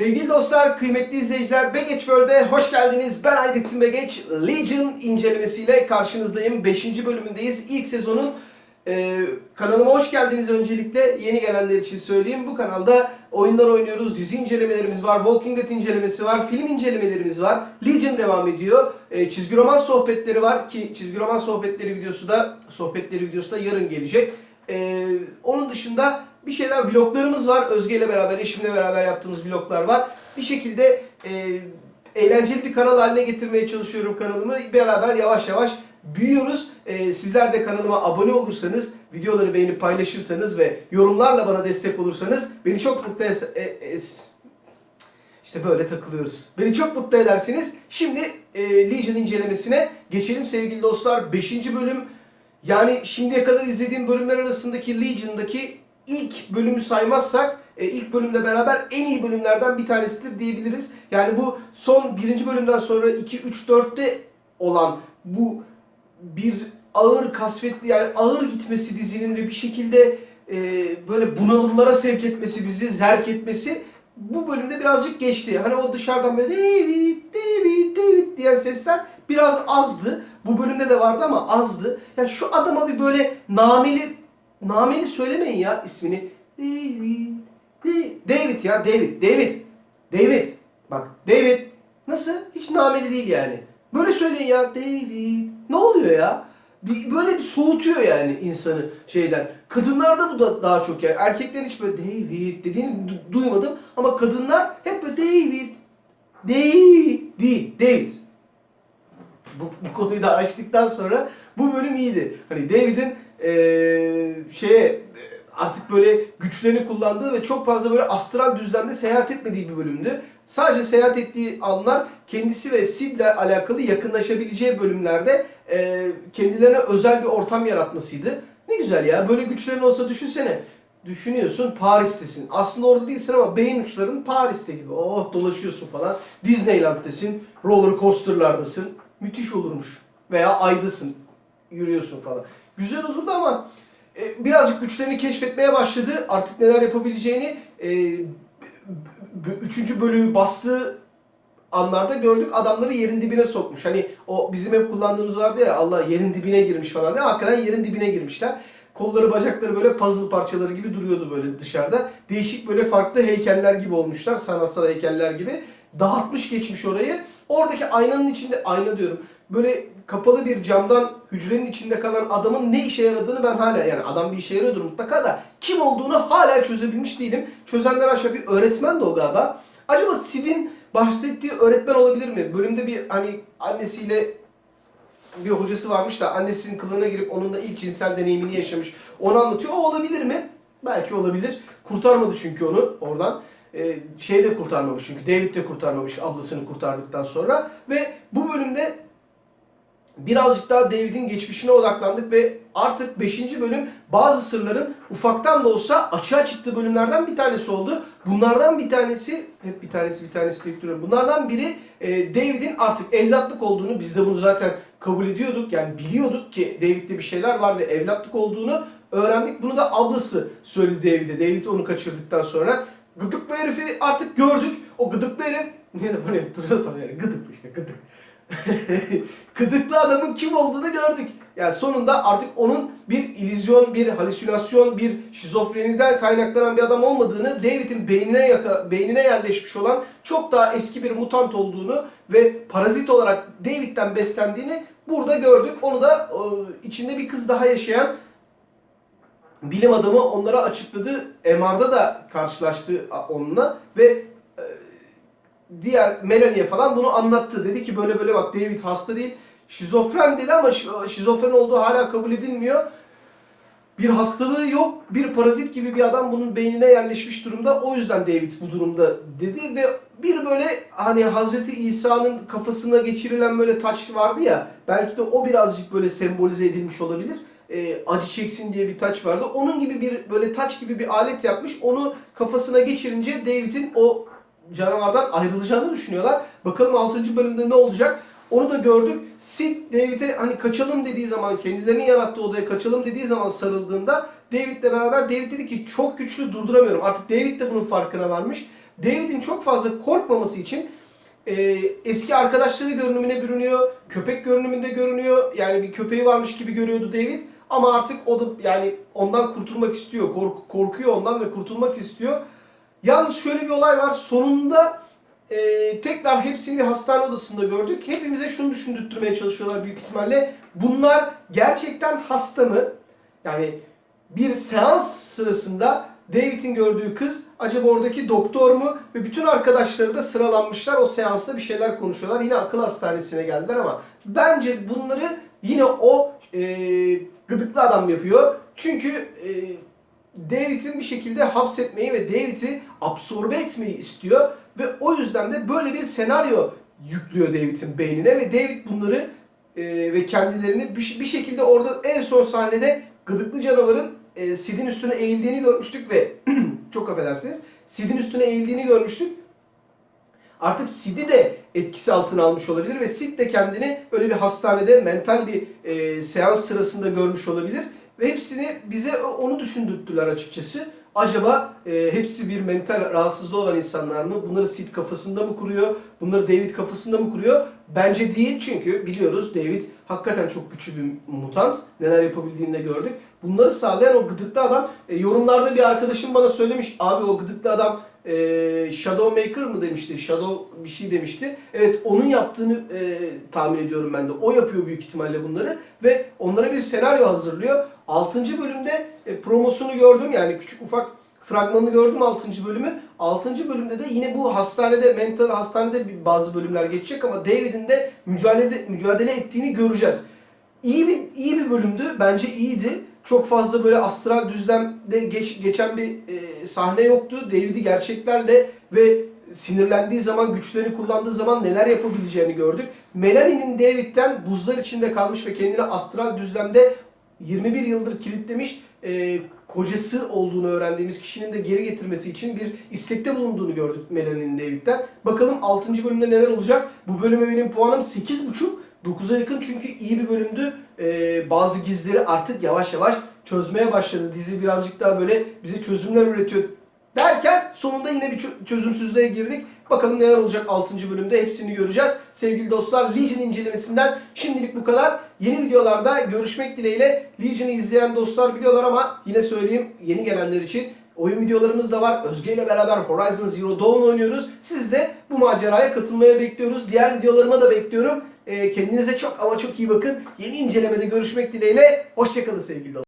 Sevgili dostlar, kıymetli izleyiciler, Baggage World'e hoş geldiniz. Ben Aydettin Baggage, Legion incelemesiyle karşınızdayım. 5. bölümündeyiz. İlk sezonun e, kanalıma hoş geldiniz öncelikle. Yeni gelenler için söyleyeyim. Bu kanalda oyunlar oynuyoruz, dizi incelemelerimiz var, Walking Dead incelemesi var, film incelemelerimiz var. Legion devam ediyor. E, çizgi roman sohbetleri var ki çizgi roman sohbetleri videosu da sohbetleri videosu da yarın gelecek. E, onun dışında bir şeyler vloglarımız var. Özge ile beraber, eşimle beraber yaptığımız vloglar var. Bir şekilde e, eğlenceli bir kanal haline getirmeye çalışıyorum kanalımı. Beraber yavaş yavaş büyüyoruz. E, sizler de kanalıma abone olursanız, videoları beğenip paylaşırsanız ve yorumlarla bana destek olursanız beni çok mutlu e- es- işte böyle takılıyoruz. Beni çok mutlu edersiniz. Şimdi e, Legion incelemesine geçelim sevgili dostlar. 5. bölüm yani şimdiye kadar izlediğim bölümler arasındaki Legion'daki ilk bölümü saymazsak e, ilk bölümle beraber en iyi bölümlerden bir tanesidir diyebiliriz. Yani bu son birinci bölümden sonra 2, 3, 4'te olan bu bir ağır kasvetli yani ağır gitmesi dizinin ve bir şekilde e, böyle bunalımlara sevk etmesi bizi, zerk etmesi bu bölümde birazcık geçti. Hani o dışarıdan böyle David, David, David diyen sesler biraz azdı. Bu bölümde de vardı ama azdı. Yani şu adama bir böyle nameli, nameli söylemeyin ya ismini. David, David, ya David, David, David. Bak David nasıl? Hiç nameli değil yani. Böyle söyleyin ya David. Ne oluyor ya? Böyle bir soğutuyor yani insanı şeyden. Kadınlarda bu da daha çok yani. Erkeklerin hiç böyle David dediğini du- duymadım. Ama kadınlar hep böyle David. David. Değil. David. Bu, bu konuyu da açtıktan sonra bu bölüm iyiydi. Hani David'in eee şeye artık böyle güçlerini kullandığı ve çok fazla böyle astral düzlemde seyahat etmediği bir bölümdü. Sadece seyahat ettiği anlar kendisi ve Sid'le alakalı yakınlaşabileceği bölümlerde eee, kendilerine özel bir ortam yaratmasıydı. Ne güzel ya böyle güçlerin olsa düşünsene. Düşünüyorsun Paris'tesin. Aslında orada değilsin ama beyin uçların Paris'te gibi. Oh dolaşıyorsun falan. Disneyland'desin. Roller coaster'lardasın. Müthiş olurmuş. Veya Ay'dasın. Yürüyorsun falan. Güzel olurdu ama e, birazcık güçlerini keşfetmeye başladı. Artık neler yapabileceğini e, üçüncü bölümü bastığı anlarda gördük. Adamları yerin dibine sokmuş. Hani o bizim hep kullandığımız vardı ya Allah yerin dibine girmiş falan diye. Hakikaten yerin dibine girmişler. Kolları bacakları böyle puzzle parçaları gibi duruyordu böyle dışarıda. Değişik böyle farklı heykeller gibi olmuşlar. Sanatsal heykeller gibi. Dağıtmış geçmiş orayı. Oradaki aynanın içinde, ayna diyorum. Böyle kapalı bir camdan hücrenin içinde kalan adamın ne işe yaradığını ben hala yani adam bir işe yarıyordur mutlaka da kim olduğunu hala çözebilmiş değilim. Çözenler aşağı bir öğretmen de o galiba. Acaba Sid'in bahsettiği öğretmen olabilir mi? Bölümde bir hani annesiyle bir hocası varmış da annesinin kılığına girip onunla ilk cinsel deneyimini yaşamış. Onu anlatıyor. O olabilir mi? Belki olabilir. Kurtarmadı çünkü onu oradan. Ee, şey de kurtarmamış çünkü David de kurtarmamış ablasını kurtardıktan sonra. Ve bu bölümde birazcık daha David'in geçmişine odaklandık ve artık 5. bölüm bazı sırların ufaktan da olsa açığa çıktığı bölümlerden bir tanesi oldu. Bunlardan bir tanesi, hep bir tanesi bir tanesi deyip duruyorum. Bunlardan biri e, David'in artık evlatlık olduğunu, biz de bunu zaten kabul ediyorduk. Yani biliyorduk ki David'de bir şeyler var ve evlatlık olduğunu öğrendik. Bunu da ablası söyledi David'e. David onu kaçırdıktan sonra. Gıdıklı herifi artık gördük. O gıdıklı herif, niye de bunu hep duruyorsam yani gıdıklı işte gıdık. Gıdıklı adamın kim olduğunu gördük. Yani sonunda artık onun bir illüzyon, bir halüsinasyon, bir şizofreniden kaynaklanan bir adam olmadığını, David'in beynine yaka, beynine yerleşmiş olan çok daha eski bir mutant olduğunu ve parazit olarak David'den beslendiğini burada gördük. Onu da e, içinde bir kız daha yaşayan bilim adamı onlara açıkladı. MR'da da karşılaştı onunla ve diğer Melanie'ye falan bunu anlattı. Dedi ki böyle böyle bak David hasta değil. Şizofren dedi ama şi- şizofren olduğu hala kabul edilmiyor. Bir hastalığı yok. Bir parazit gibi bir adam bunun beynine yerleşmiş durumda. O yüzden David bu durumda dedi ve bir böyle hani Hazreti İsa'nın kafasına geçirilen böyle taç vardı ya. Belki de o birazcık böyle sembolize edilmiş olabilir. Ee, acı çeksin diye bir taç vardı. Onun gibi bir böyle taç gibi bir alet yapmış. Onu kafasına geçirince David'in o canavardan ayrılacağını düşünüyorlar. Bakalım 6. bölümde ne olacak? Onu da gördük. Sid David'e hani kaçalım dediği zaman kendilerinin yarattığı odaya kaçalım dediği zaman sarıldığında David'le beraber David dedi ki çok güçlü durduramıyorum. Artık David de bunun farkına varmış. David'in çok fazla korkmaması için e, eski arkadaşları görünümüne bürünüyor. Köpek görünümünde görünüyor. Yani bir köpeği varmış gibi görüyordu David. Ama artık o da yani ondan kurtulmak istiyor. Kork- korkuyor ondan ve kurtulmak istiyor. Yalnız şöyle bir olay var. Sonunda e, tekrar hepsini bir hastane odasında gördük. Hepimize şunu düşündürtmeye çalışıyorlar büyük ihtimalle. Bunlar gerçekten hasta mı? Yani bir seans sırasında David'in gördüğü kız acaba oradaki doktor mu? Ve bütün arkadaşları da sıralanmışlar. O seansta bir şeyler konuşuyorlar. Yine akıl hastanesine geldiler ama bence bunları yine o e, gıdıklı adam yapıyor. Çünkü e, David'in bir şekilde hapsetmeyi ve David'i absorbe etmeyi istiyor. Ve o yüzden de böyle bir senaryo yüklüyor David'in beynine ve David bunları e, ve kendilerini bir, bir şekilde orada en son sahnede gıdıklı canavarın e, Sid'in üstüne eğildiğini görmüştük ve çok affedersiniz Sid'in üstüne eğildiğini görmüştük. Artık Sid'i de etkisi altına almış olabilir ve Sid de kendini öyle bir hastanede mental bir e, seans sırasında görmüş olabilir. Ve hepsini bize onu düşündürttüler açıkçası. Acaba e, hepsi bir mental rahatsızlığı olan insanlar mı? Bunları Sid kafasında mı kuruyor? Bunları David kafasında mı kuruyor? Bence değil çünkü biliyoruz David hakikaten çok güçlü bir mutant. Neler yapabildiğini de gördük. Bunları sağlayan o gıdıklı adam. E, yorumlarda bir arkadaşım bana söylemiş. Abi o gıdıklı adam e, Shadow Maker mı demişti? Shadow bir şey demişti. Evet onun yaptığını e, tahmin ediyorum ben de. O yapıyor büyük ihtimalle bunları ve onlara bir senaryo hazırlıyor. 6. bölümde e, promosunu gördüm yani küçük ufak fragmanını gördüm 6. bölümün. 6. bölümde de yine bu hastanede, mental hastanede bazı bölümler geçecek ama David'in de mücadele mücadele ettiğini göreceğiz. İyi bir iyi bir bölümdü. Bence iyiydi. Çok fazla böyle astral düzlemde geç, geçen bir e, sahne yoktu. David'i gerçeklerle ve sinirlendiği zaman, güçlerini kullandığı zaman neler yapabileceğini gördük. Melanie'nin David'den buzlar içinde kalmış ve kendini astral düzlemde 21 yıldır kilitlemiş e, kocası olduğunu öğrendiğimiz kişinin de geri getirmesi için bir istekte bulunduğunu gördük Melanie'nin David'den. Bakalım 6. bölümde neler olacak? Bu bölüme benim puanım 8.5. 9'a yakın çünkü iyi bir bölümdü. Ee, bazı gizleri artık yavaş yavaş çözmeye başladı. Dizi birazcık daha böyle bize çözümler üretiyor derken sonunda yine bir çö- çözümsüzlüğe girdik. Bakalım neler olacak 6. bölümde hepsini göreceğiz. Sevgili dostlar Legion incelemesinden şimdilik bu kadar. Yeni videolarda görüşmek dileğiyle Legion'ı izleyen dostlar biliyorlar ama yine söyleyeyim yeni gelenler için Oyun videolarımız da var. Özge ile beraber Horizon Zero Dawn oynuyoruz. Siz de bu maceraya katılmaya bekliyoruz. Diğer videolarıma da bekliyorum. Ee, kendinize çok ama çok iyi bakın. Yeni incelemede görüşmek dileğiyle. Hoşçakalın sevgili dostlar.